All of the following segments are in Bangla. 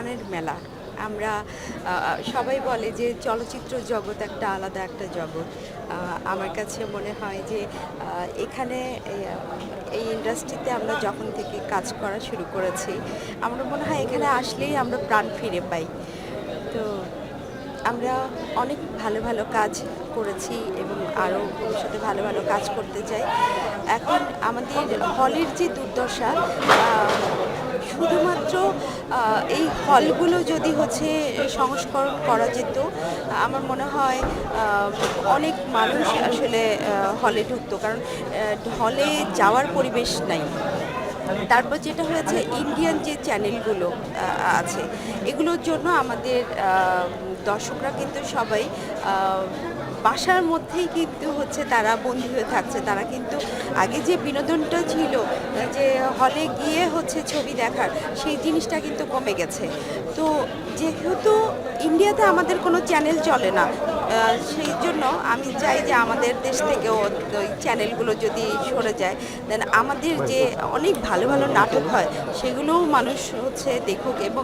প্রাণের মেলা। আমরা সবাই বলে যে চলচ্চিত্র জগৎ একটা আলাদা একটা জগৎ। আমার কাছে মনে হয় যে এখানে এই, ইন্ডাস্ট্রিতে আমরা যখন থেকে কাজ করা শুরু করেছি আমার মনে হয় এখানে আসলেই আমরা প্রাণ ফিরে পাই। তো আমরা অনেক ভালো ভালো কাজ করেছি এবং আরও ভবিষ্যতে ভালো ভালো কাজ করতে চাই। এখন আমাদের হলের যে দুর্দশা শুধুমাত্র এই হলগুলো যদি হচ্ছে সংস্করণ করা যেত, আমার মনে হয় অনেক মানুষ আসলে হলে ঢুকতো। কারণ হলে যাওয়ার পরিবেশ নাই। তারপর যেটা হয়েছে, ইন্ডিয়ান যে চ্যানেলগুলো আছে, এগুলোর জন্য আমাদের দর্শকরা কিন্তু সবাই বাসার মধ্যেই কিন্তু হচ্ছে তারা বন্দী হয়ে থাকছে। তারা কিন্তু আগে যে বিনোদনটা ছিল, যে হলে গিয়ে হচ্ছে ছবি দেখার, সেই জিনিসটা কিন্তু কমে গেছে। তো যেহেতু ইন্ডিয়াতে আমাদের কোনো চ্যানেল চলে না সেই জন্য আমি চাই যে আমাদের দেশ থেকেও ওই চ্যানেলগুলো যদি সরে যায় দেন আমাদের যে অনেক ভালো ভালো নাটক হয়, সেগুলোও মানুষ হচ্ছে দেখুক এবং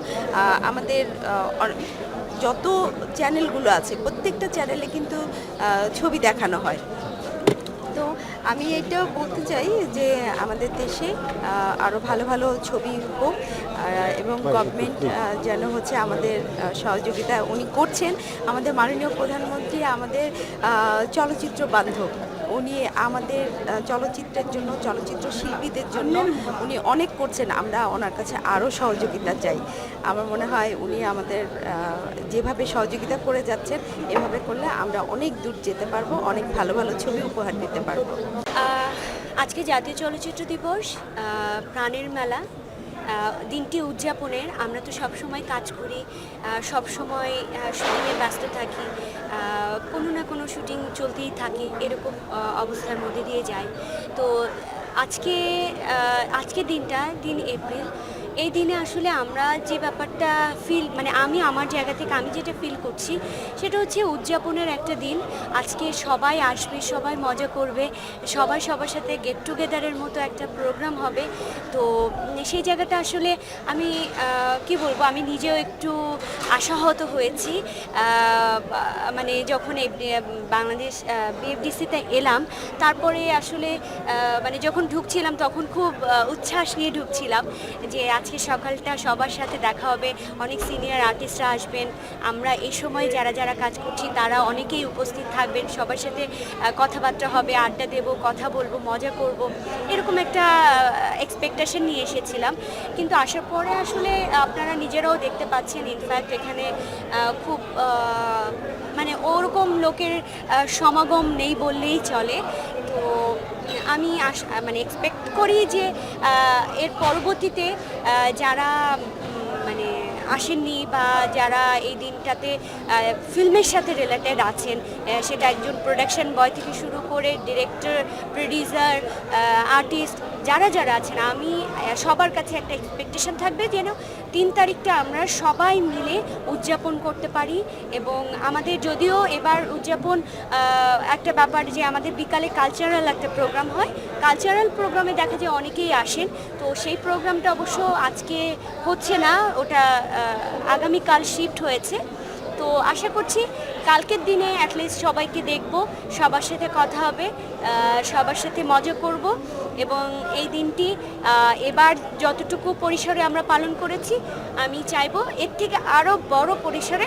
আমাদের যত চ্যানেলগুলো আছে প্রত্যেকটা চ্যানেলে কিন্তু ছবি দেখানো হয়। তো আমি এটাও বলতে চাই যে আমাদের দেশে আরও ভালো ভালো ছবি হোক এবং গভর্নমেন্ট যেন হচ্ছে আমাদের সহযোগিতা উনি করছেন। আমাদের মাননীয় প্রধানমন্ত্রী আমাদের চলচ্চিত্র বান্ধব। উনি আমাদের চলচ্চিত্রের জন্য, চলচ্চিত্র শিল্পীদের জন্য উনি অনেক করছেন। আমরা ওনার কাছে আরও সহযোগিতা চাই। আমার মনে হয় উনি আমাদের যেভাবে সহযোগিতা করে যাচ্ছেন, এভাবে করলে আমরা অনেক দূর যেতে পারব, অনেক ভালো ভালো ছবি উপহার দিতে পারব। আজকে জাতীয় চলচ্চিত্র দিবস প্রাণের মেলা। দিনটি উদযাপনের। আমরা তো সব সময় কাজ করি সব সময় শুটিংয়ে ব্যস্ত থাকি কোনো না কোনো শুটিং চলতেই থাকে, এরকম অবস্থার মধ্যে দিয়ে যায়। তো আজকে আজকে দিনটা, দিন এপ্রিল এই দিনে আসলে আমরা যে ব্যাপারটা ফিল মানে আমি আমার জায়গা থেকে আমি যেটা ফিল করছি, সেটা হচ্ছে উদযাপনের একটা দিন। আজকে সবাই আসবে, সবাই মজা করবে, সবাই সবার সাথে গেট টুগেদারের মতো একটা প্রোগ্রাম হবে। তো সেই জায়গাটা আসলে আমি কি বলব, আমি নিজেও একটু আশাহত হয়েছি। মানে যখন বাংলাদেশ বিএফডিসিতে এলাম, তারপরে আসলে মানে যখন ঢুকছিলাম তখন খুব উচ্ছ্বাস নিয়ে ঢুকছিলাম যে আজকে সকালটা সবার সাথে দেখা হবে, অনেক সিনিয়র আর্টিস্টরা আসবেন। আমরা এই সময় যারা যারা কাজ করছি, তারা অনেকেই উপস্থিত থাকবেন, সবার সাথে কথাবার্তা হবে, আড্ডা দেব, কথা বলব, মজা করব, এরকম একটা এক্সপেকটেশন নিয়ে এসেছিলাম। কিন্তু আসার পরে আসলে আপনারা নিজেরাও দেখতে পাচ্ছেন ইনফ্যাক্ট এখানে খুব মানে ওরকম লোকের সমাগম নেই বললেই চলে। তো আমি মানে এক্সপেক্ট করি যে এর পরবর্তীতে যারা মানে আসেননি বা যারা এই দিনটাতে ফিল্মের সাথে রিলেটেড আছেন সেটা একজন প্রোডাকশন বয় থেকে শুরু করে ডিরেক্টর প্রডিউসার আর্টিস্ট যারা যারা আছেন, আমি সবার কাছে একটা এক্সপেকটেশন থাকবে যেন তিন তারিখটা আমরা সবাই মিলে উদযাপন করতে পারি এবং আমাদের যদিও এবার উদযাপন একটা ব্যাপার যে আমাদের বিকালে কালচারাল একটা প্রোগ্রাম হয়। কালচারাল প্রোগ্রামে দেখা যায় অনেকেই আসেন, তো সেই প্রোগ্রামটা অবশ্য আজকে হচ্ছে না, ওটা আগামীকাল শিফট হয়েছে। তো আশা করছি কালকের দিনে অ্যাটলিস্ট সবাইকে দেখব সবার সাথে কথা হবে সবার সাথে মজা করব এবং এই দিনটি এবার যতটুকু পরিসরে আমরা পালন করেছি আমি চাইব এর থেকে আরও বড় পরিসরে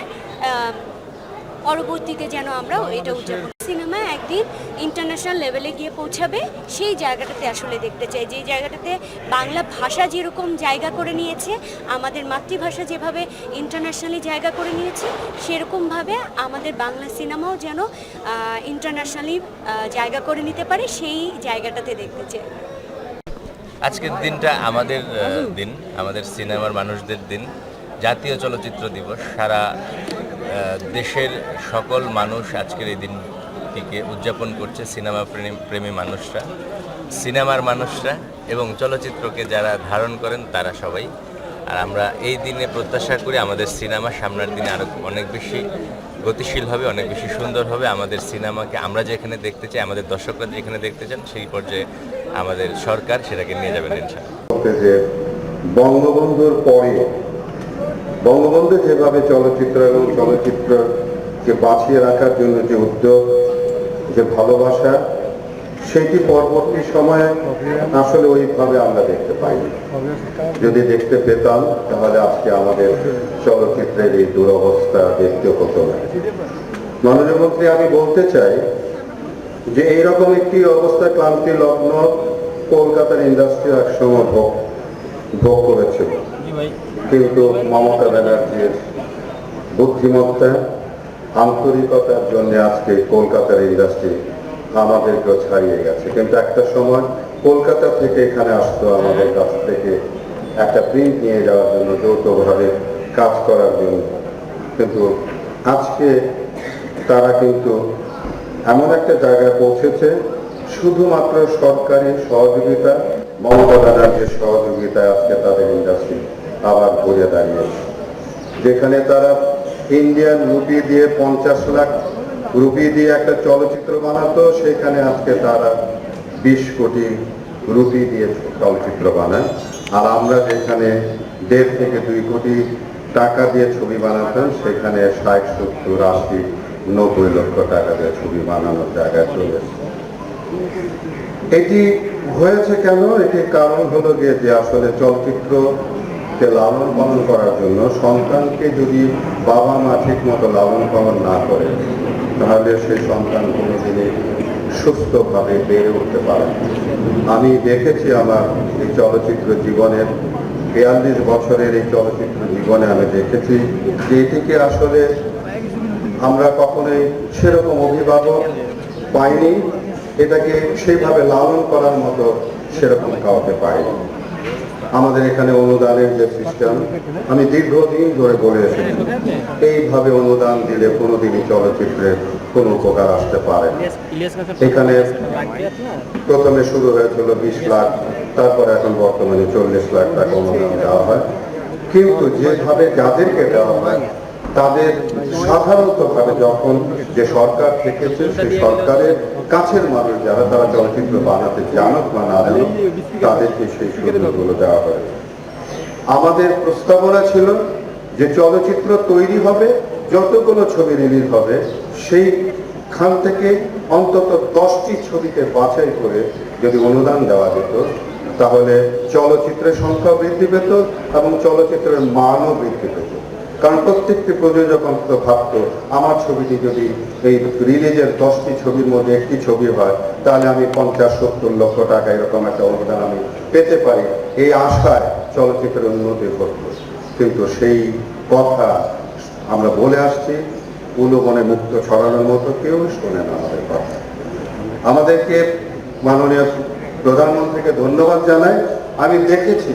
পরবর্তীতে যেন আমরা এটা উদযাপন সিনেমা একদিন ইন্টারন্যাশনাল লেভেলে গিয়ে পৌঁছাবে সেই জায়গাটাতে আসলে দেখতে চাই। যে জায়গাটাতে বাংলা ভাষা যেরকম জায়গা করে নিয়েছে আমাদের মাতৃভাষা যেভাবে ইন্টারন্যাশনালি জায়গা করে নিয়েছে সেরকমভাবে আমাদের বাংলা সিনেমাও যেন ইন্টারন্যাশনালি জায়গা করে নিতে পারে সেই জায়গাটাতে দেখতে চাই। আজকের দিনটা আমাদের দিন আমাদের সিনেমার মানুষদের দিন। জাতীয় চলচ্চিত্র দিবস সারা দেশের সকল মানুষ আজকের এই দিনটিকে উদযাপন করছে সিনেমা প্রেমী প্রেমী মানুষরা, সিনেমার মানুষরা এবং চলচ্চিত্রকে যারা ধারণ করেন তারা সবাই। আর আমরা এই দিনে প্রত্যাশা করি আমাদের সিনেমা সামনের দিনে আরও অনেক বেশি গতিশীল হবে অনেক বেশি সুন্দর হবে আমাদের সিনেমাকে আমরা যেখানে দেখতে চাই, আমাদের দর্শকরা যেখানে দেখতে চান, সেই পর্যায়ে আমাদের সরকার সেটাকে নিয়ে যাবেন যে বঙ্গবন্ধুর পরে, বঙ্গবন্ধু যেভাবে চলচ্চিত্র এবং চলচ্চিত্রকে বাঁচিয়ে রাখার জন্য যে উদ্যোগ যে ভালোবাসা সেটি পরবর্তী সময়ে আসলে ওইভাবে আমরা দেখতে পাইনি। যদি দেখতে পেতাম তাহলে আজকে আমাদের চলচ্চিত্রের এই দুরবস্থা দেখতে হতো না। মাননীয় আমি বলতে চাই যে এইরকম একটি অবস্থা ক্লান্তি লগ্ন কলকাতার ইন্ডাস্ট্রি একসময় ভোগ ভোগ করেছিল। কিন্তু মমতা ব্যানার্জির বুদ্ধিমত্তা আন্তরিকতার জন্য আজকে কলকাতার ইন্ডাস্ট্রি আমাদেরকেও ছাড়িয়ে গেছে। কিন্তু একটা সময় কলকাতা থেকে এখানে আসতো আমাদের কাছ থেকে একটা প্রিন্ট নিয়ে যাওয়ার জন্য, যৌথভাবে কাজ করার জন্য। কিন্তু আজকে তারা কিন্তু এমন একটা জায়গায় পৌঁছেছে, শুধুমাত্র সরকারি সহযোগিতা, মমতা ব্যানার্জির সহযোগিতায় আজকে তাদের ইন্ডাস্ট্রি আবার ঘুরে দাঁড়িয়েছে। যেখানে তারা ইন্ডিয়ান রুপি দিয়ে পঞ্চাশ লাখ রুপি দিয়ে একটা চলচ্চিত্র বানাতো, সেখানে আজকে তারা বিশ কোটি রুপি দিয়ে চলচ্চিত্র বানায়। আর আমরা যেখানে দেড় থেকে দুই কোটি টাকা দিয়ে ছবি বানাতাম, সেখানে ষাট, সত্তর, আশি, নব্বই লক্ষ টাকা দিয়ে ছবি বানানোর জায়গায় চলে এটি হয়েছে কেন? এটির কারণ হলো গিয়ে যে আসলে চলচ্চিত্রকে লালন পালন করার জন্য সন্তানকে যদি বাবা মা ঠিক মতো লালন পালন না করে, তাহলে সেই সন্তান কোনোদিনই সুস্থভাবে বেড়ে উঠতে পারে আমি দেখেছি আমার এই চলচ্চিত্র জীবনের বিয়াল্লিশ বছরের এই চলচ্চিত্র জীবনে আমি দেখেছি যে এটিকে আসলে আমরা কখনোই সেরকম অভিভাবক পাইনি, এটাকে সেইভাবে লালন করার মতো সেরকম কাউকে পাইনি। আমাদের এখানে অনুদানের যে সিস্টেম আমি দীর্ঘদিন ধরে বলে এসেছি, এইভাবে অনুদান দিলে কোনোদিনই চলচ্চিত্রের কোনো উপকার আসতে পারে এখানে প্রথমে শুরু হয়েছিল বিশ লাখ, তারপর এখন বর্তমানে চল্লিশ লাখ টাকা অনুদান দেওয়া হয়। কিন্তু যেভাবে যাদেরকে দেওয়া হয় তাদের সাধারণতভাবে যখন যে সরকার থেকেছে সেই সরকারের কাছের মানুষ যারা, তারা চলচ্চিত্র বানাতে জানুক বা না তাদেরকে সেই সুযোগগুলো দেওয়া হয় আমাদের প্রস্তাবনা ছিল যে চলচ্চিত্র তৈরি হবে যতগুলো ছবি রিলিজ হবে সেইখান থেকে অন্তত দশটি ছবিকে বাছাই করে যদি অনুদান দেওয়া যেত, তাহলে চলচ্চিত্রের সংখ্যা বৃদ্ধি পেত এবং চলচ্চিত্রের মানও বৃদ্ধি পেত। কারণ প্রত্যেকটি প্রযোজক অন্তত ভাবত, আমার ছবিটি যদি এই রিলিজের দশটি ছবির মধ্যে একটি ছবি হয়, তাহলে আমি পঞ্চাশ, সত্তর লক্ষ টাকা এরকম একটা অনুদান আমি পেতে পারি। এই আশায় চলচ্চিত্রের উন্নতি ঘটল। কিন্তু সেই কথা আমরা বলে আসছি উলুবনে মুক্ত ছড়ানোর মতো কেউ শোনে না আমাদের কথা। আমাদেরকে মাননীয় প্রধানমন্ত্রীকে ধন্যবাদ জানাই। আমি দেখেছি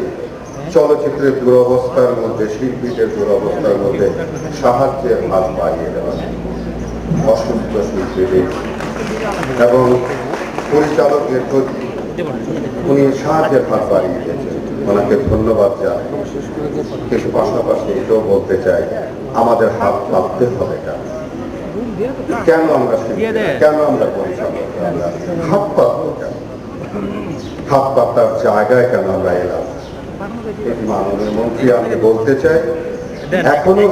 চলচ্চিত্রের দুরবস্থার মধ্যে, শিল্পীদের দুরবস্থার মধ্যে সাহায্যের হাত বাড়িয়ে দেওয়া। অসুস্থ শিল্পীদের। এবং পরিচালকদের প্রতি উনি সাহায্যের হাত বাড়িয়ে দিয়েছেন। ওনাকে ধন্যবাদ জানাই। কিন্তু পাশাপাশি এটাও বলতে চাই, আমাদের হাত পাততে হবে কেন কেন আমরা কেন আমরা পরিচালক হাত পাতবো কেন? হাত পাতার জায়গায় কেন আমরা এলাম? মাননীয় মন্ত্রী আমি বলতে চাই এখনও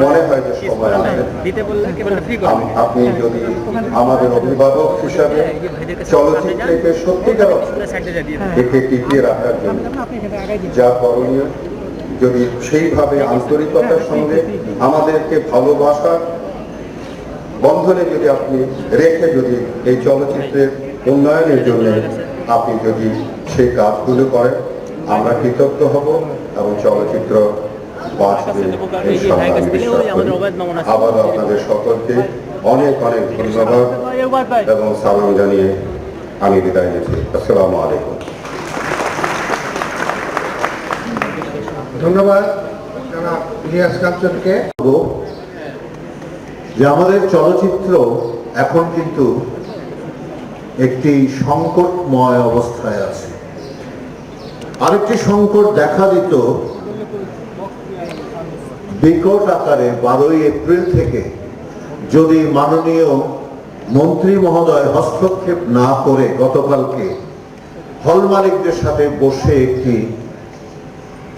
মনে হয় যে সময় আছে। আপনি যদি আমাদের অভিভাবক হিসাবে চলচ্চিত্রকে সত্যিকার একে টিকিয়ে রাখার জন্য। যা করণীয় যদি সেইভাবে আন্তরিকতার সঙ্গে আমাদেরকে ভালোবাসার বন্ধনে যদি আপনি রেখে যদি এই চলচ্চিত্রের উন্নয়নের জন্য আপনি যদি সেই কাজগুলো করেন আমরা কৃতজ্ঞ হব এবং চলচ্চিত্র আমি বিশ্বাস করি। আবারও আপনাদের সকলকে অনেক অনেক ধন্যবাদ এবং সালাম জানিয়ে আমি বিদায় নিচ্ছি। আসসালামু আলাইকুম। ধন্যবাদ ইলিয়াস কাঞ্চনকে। বলব যে আমাদের চলচ্চিত্র এখন কিন্তু একটি সংকটময় অবস্থায় আছে। আরেকটি সংকট দেখা দিত বিকট আকারে বারোই এপ্রিল থেকে যদি মাননীয় মন্ত্রী মহোদয় হস্তক্ষেপ না করে গতকালকে হল মালিকদের সাথে বসে একটি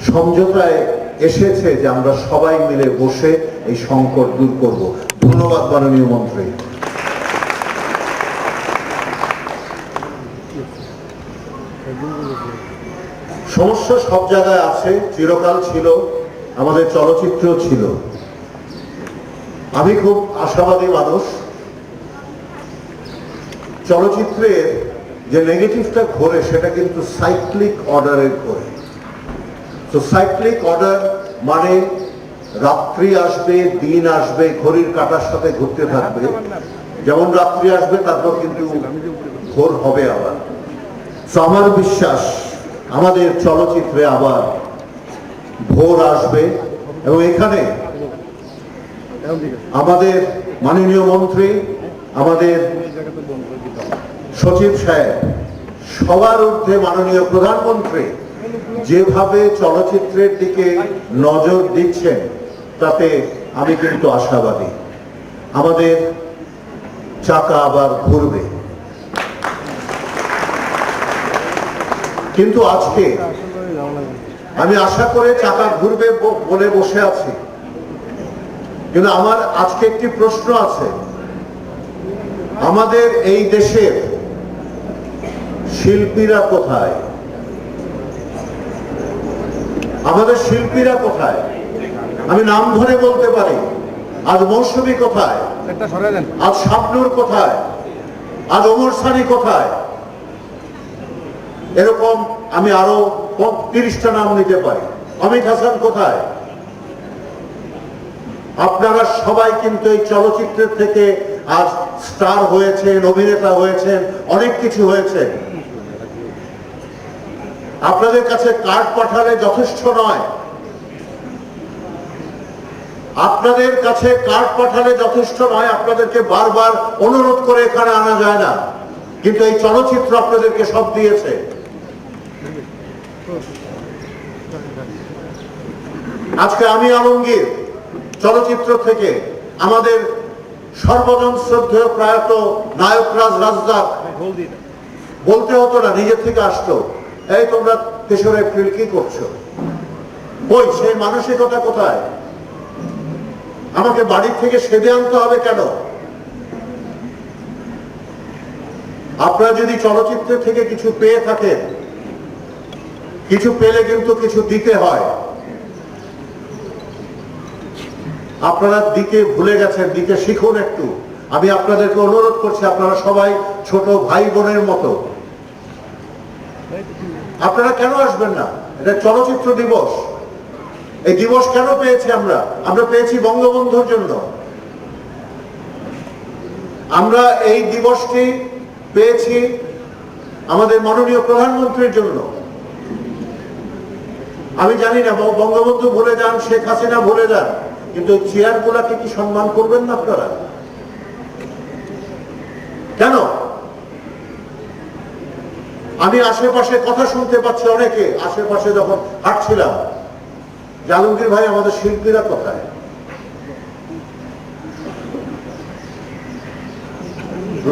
সমঝোতায় এসেছে যে আমরা সবাই মিলে বসে এই সংকট দূর করব। ধন্যবাদ মাননীয় মন্ত্রী। সমস্যা সব জায়গায় আছে, চিরকাল ছিল, আমাদের চলচ্চিত্র ছিল। আমি খুব আশাবাদী মানুষ। চলচ্চিত্রের যে নেগেটিভটা ঘোরে, সেটা কিন্তু সাইক্লিক অর্ডারের ঘোরে। তো সাইক্লিক অর্ডার মানে রাত্রি আসবে, দিন আসবে, ঘড়ির কাটার সাথে ঘুরতে থাকবে। যেমন রাত্রি আসবে, তারপর কিন্তু ভোর হবে আবার। আমার বিশ্বাস, আমাদের চলচ্চিত্রে আবার ভোর আসবে এবং এখানে আমাদের মাননীয় মন্ত্রী, আমাদের সচিব সাহেব, সবার ঊর্ধ্বে মাননীয় প্রধানমন্ত্রী যেভাবে চলচ্চিত্রের দিকে নজর দিচ্ছেন, তাতে আমি কিন্তু আশাবাদী। আমাদের চাকা আবার ঘুরবে। কিন্তু আজকে আমি আশা করে চাকা ঘুরবে বলে বসে আছি। কিন্তু আমার আজকে একটি প্রশ্ন আছে। আমাদের এই দেশের শিল্পীরা কোথায়? আমাদের শিল্পীরা কোথায়? আমি নাম ধরে বলতে পারি। আজ মৌসুমী কোথায়? আজ শাবনুর কোথায়? আজ ওমর সানি কোথায়? এরকম আমি আরও তিরিশটা নাম নিতে পারি। অমিত হাসান কোথায়? আপনারা সবাই কিন্তু এই চলচ্চিত্রের থেকে আজ স্টার হয়েছেন, অভিনেতা হয়েছেন, অনেক কিছু হয়েছে আপনাদের কাছে কার্ড পাঠালে যথেষ্ট নয়। আপনাদের কাছে কার্ড পাঠালে যথেষ্ট নয়, আপনাদেরকে বারবার অনুরোধ করে এখানে আনা যায় না। কিন্তু এই চলচ্চিত্র আপনাদেরকে সব দিয়েছে। আজকে আমি আলমগীর চলচ্চিত্র থেকে আমাদের সর্বজন শ্রদ্ধেয় প্রয়াত নায়করাজ রাজদার বলতে হতো না নিজের থেকে আসতো। এই তোমরা তেসরা এপ্রিল কি করছ? ওই সেই মানসিকতা কোথায়? আমাকে বাড়ির থেকে সেদে আনতে হবে কেন? আপনারা যদি চলচ্চিত্র থেকে কিছু পেয়ে থাকেন, কিছু পেলে কিন্তু কিছু দিতে হয়। আপনারা দিকে ভুলে গেছেন, দিকে শিখুন একটু। আমি আপনাদেরকে অনুরোধ করছি, আপনারা সবাই ছোট ভাই বোনের মতো। আপনারা কেন আসবেন না? এটা চলচ্চিত্র দিবস। এই দিবস কেন পেয়েছি আমরা? আমরা পেয়েছি বঙ্গবন্ধুর জন্য। আমরা এই দিবসটি পেয়েছি আমাদের মাননীয় প্রধানমন্ত্রীর জন্য। আমি জানি না, বঙ্গবন্ধু ভুলে যান, শেখ হাসিনা ভুলে যান। কিন্তু চেয়ার গুলাকে কি সম্মান করবেন না আপনারা? কেন? আমি আশেপাশে কথা শুনতে পাচ্ছি অনেকে, আশেপাশে যখন হাঁটছিলাম যে ভাই আমাদের শিল্পীরা কোথায়?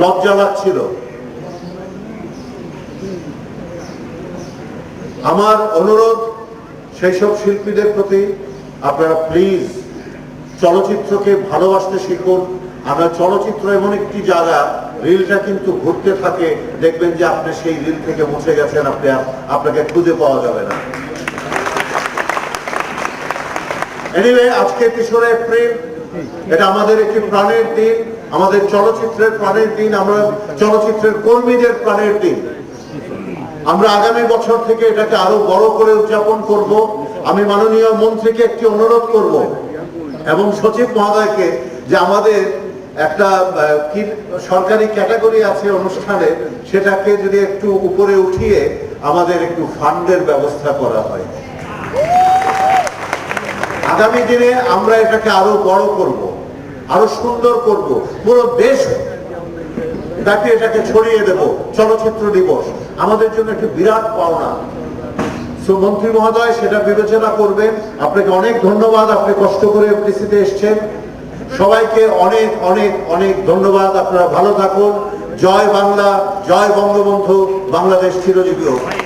লজ্জা লাগছিল। আমার অনুরোধ, সেই সব শিল্পীদের প্রতি আপনারা প্লিজ চলচ্চিত্রকে ভালোবাসতে শিখুন। আমরা চলচ্চিত্র এমন একটি জায়গা, রিলটা কিন্তু ঘুরতে থাকে, দেখবেন যে আপনি সেই রিল থেকে মুছে গেছেন, আপনি আপনাকে খুঁজে পাওয়া যাবে না। এনিওয়ে আজকে তেসরা এপ্রিল এটা আমাদের একটি প্রাণের দিন, আমাদের চলচ্চিত্রের প্রাণের দিন, আমরা চলচ্চিত্রের কর্মীদের প্রাণের দিন। আমরা আগামী বছর থেকে এটাকে আরও বড় করে উদযাপন করব। আমি মাননীয় মন্ত্রীকে একটি অনুরোধ করব এবং সচিব মহোদয়কে যে আমাদের একটা কি সরকারি ক্যাটাগরি আছে অনুষ্ঠানে, সেটাকে যদি একটু উপরে উঠিয়ে আমাদের একটু ফান্ডের ব্যবস্থা করা হয়। আগামী দিনে আমরা এটাকে আরও বড় করব, আরও সুন্দর করব, পুরো দেশ ব্যাপী এটাকে ছড়িয়ে দেব, চলচ্চিত্র দিবস। আমাদের জন্য একটি বিরাট পাওনা। মন্ত্রী মহোদয়, সেটা বিবেচনা করবেন। আপনাকে অনেক ধন্যবাদ, আপনি কষ্ট করে এফডিসিতে এসছেন। সবাইকে অনেক অনেক অনেক ধন্যবাদ, আপনারা ভালো থাকুন। জয় বাংলা, জয় বঙ্গবন্ধু, বাংলাদেশ চিরজীবী হোক।